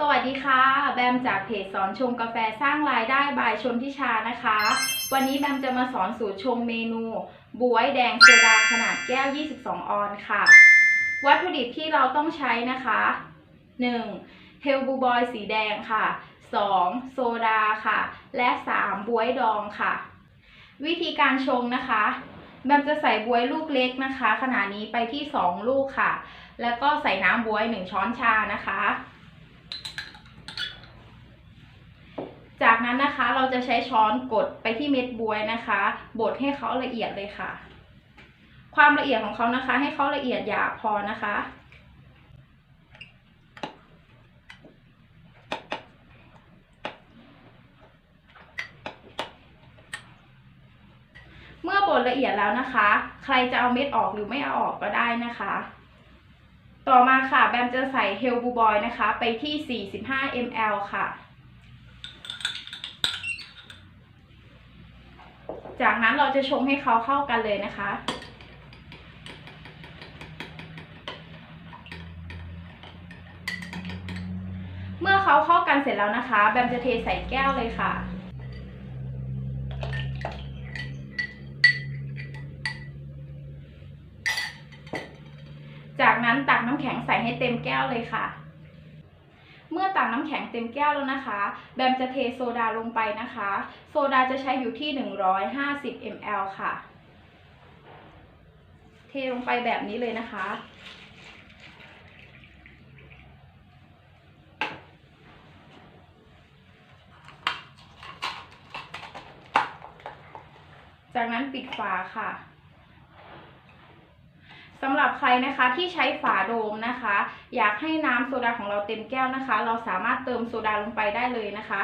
สวัสดีค่ะ แบมจากเพจสอนชงกาแฟสร้างรายได้บายชนทิชานะคะ วันนี้แบมจะมาสอนสูตรชงเมนูบวยแดงโซดาขนาดแก้ว 22 ออนค่ะ วัตถุดิบที่เราต้องใช้นะคะ 1. เฮลบูบอยสีแดงค่ะ 2. โซดาค่ะ และ 3. บวยดองค่ะ วิธีการชงนะคะ แบมจะใส่บวยลูกเล็กนะคะ ขนาดนี้ไปที่ 2 ลูกค่ะ แล้วก็ใส่น้ำบวย 1 ช้อนชานะคะ จากนั้นนะคะเราจะใช้ช้อนกดไปที่เม็ดบวยนะคะ บดให้เขาละเอียดเลยค่ะ ความละเอียดของเขานะคะ ให้เขาละเอียดหยาบพอนะคะ เมื่อบดละเอียดแล้วนะคะ ใครจะเอาเม็ดออกหรือไม่เอาออกก็ได้นะคะ ต่อมาค่ะแบมจะใส่เฮลบูบอยนะคะ ไปที่ 45 ml ค่ะ จากนั้นเราจะชงให้เขาเข้ากันเลยนะคะ เมื่อเขาเข้ากันเสร็จแล้วนะคะ แบมจะเทใส่แก้วเลยค่ะจากนั้นตักน้ำแข็งใส่ให้เต็มแก้วเลยค่ะ เมื่อตักน้ำแข็งเต็มแก้วแล้วนะคะ แบมจะเทโซดาลงไปนะคะ โซดาจะใช้อยู่ที่ 150 ml ค่ะ เทลงไปแบบนี้เลยนะคะ จากนั้นปิดฝาค่ะ สำหรับใครนะคะที่ใช้ฝาโดมนะคะ อยากให้น้ำโซดาของเราเต็มแก้วนะคะ เราสามารถเติมโซดาลงไปได้เลยนะคะ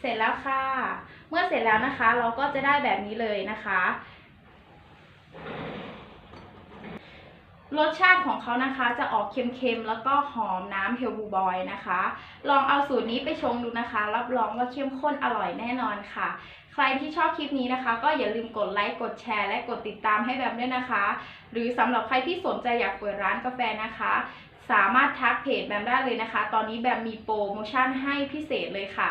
เสร็จแล้วค่ะ เมื่อเสร็จแล้วนะคะ เราก็จะได้แบบนี้เลยนะคะ รสชาติของเขานะคะจะออกเค็มๆ แล้วก็หอมน้ำเฮลบูบอยนะคะ ลองเอาสูตรนี้ไปชงดูนะคะ รับรองว่าเข้มข้นอร่อยแน่นอนค่ะ ใครที่ชอบคลิปนี้นะคะ ก็อย่าลืมกดไลค์กดแชร์ และกดติดตามให้แบมด้วยนะคะ หรือสำหรับใครที่สนใจอยากเปิดร้านกาแฟนะคะ สามารถทักเพจแบมได้เลยนะคะ ตอนนี้แบมมีโปรโมชั่นให้พิเศษเลยค่ะ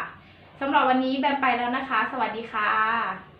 สำหรับวันนี้แบมไปแล้วนะคะ สวัสดีค่ะ